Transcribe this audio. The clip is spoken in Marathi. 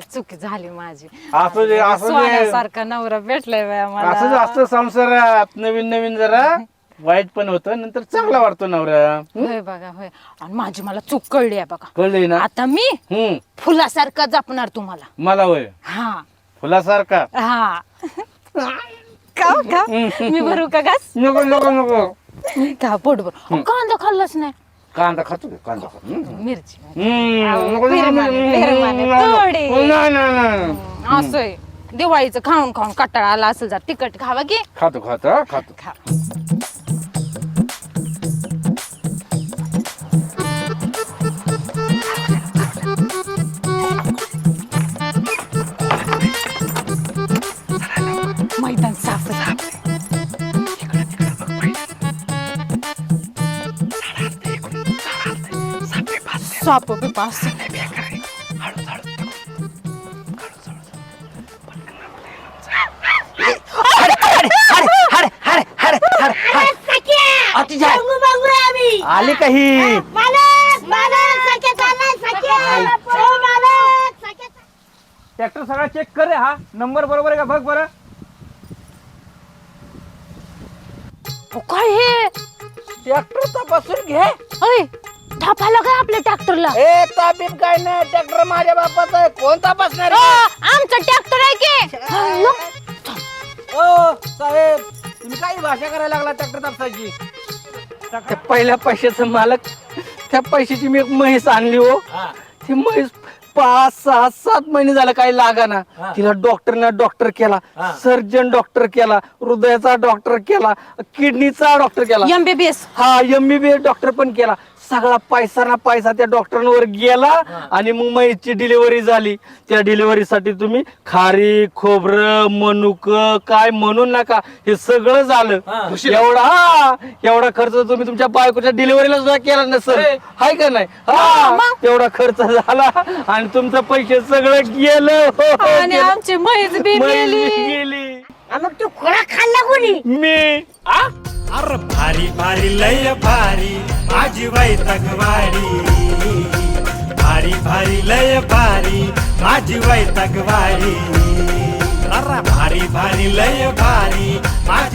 चुकी झाली माझी. असू दे. सोन्यासारखा नवरा भेटलाय बाया असंच मला असतं संसारात नवीन नवीन जरा वाईट पण होतं नंतर चांगला वाटतो नवरा. होय बघा होय. आणि माझी मला चूक कळली आहे बघा. कळलंय ना? आता मी हम्म फुलासारखा जपणार तुम्हाला. मला होय. हा. फुलासारखा? हा. का का मी भरू का घास? नको नको नको. का पोट भर? कांदा खाल्लाच नाही. कांदा खातो का? कांदा खातो. हम्म. मिरची हम्म, थोडी. नाही नाही नाही असंय. दिवाळीचं खाऊन खाऊन कटाळा आला असेल जर तिखट खावा की? खातो खातो हा, खातो. खा. साप बिपा असं. आली काही ट्रॅक्टर सगळा चेक कर रे हा। नंबर बरोबर आहे का बघ बरं काय हे ट्रॅक्टर तपासून घे अय थापाला काय आपल्या ट्रॅक्टरला ए ताबीत काय नाही ट्रॅक्टर माझ्या बापाचा आहे. कोण तपासणार आमचं ट्रॅक्टर आहे की? ओ साहेब तुम्ही काही भाषा करायला लागला ट्रॅक्टर तापसाची त्या पहिल्या पैशाचं मालक त्या पैशाची मी एक म्हैस आणली हो. ती म्हैस पाच सहा सात महिने झालं काही लागाना. हा. तिला डॉक्टरनं डॉक्टर केला हा. सर्जन डॉक्टर केला हृदयाचा डॉक्टर केला किडनीचा डॉक्टर केला. एमबीबीएस हा एमबीबीएस डॉक्टर पण केला. सगळा पैसा ना पैसा त्या डॉक्टरांवर गेला आणि मग म्हैसची डिलिव्हरी झाली. त्या डिलिव्हरीसाठी तुम्ही खारी खोबरं मनुक काय म्हणू नका. हे सगळं झालं. एवढा हा एवढा खर्च तुम्ही तुमच्या बायकोच्या डिलिव्हरीला सुद्धा केला नसेल. हाय का नाही? हा तेवढा खर्च झाला आणि तुमचं पैसे सगळं गेलं. हो, हो, आणि गेलं. आमची म्हैस बी म्हैस गेली. गेली. मग तू खोळा खाल्ला कोणी? मी अर भारी भारी लय भारी. माझी वैतकवाडी भारी भारी लय भारी माझी वैतकवाडी अर भारी भारी लय भारी माझी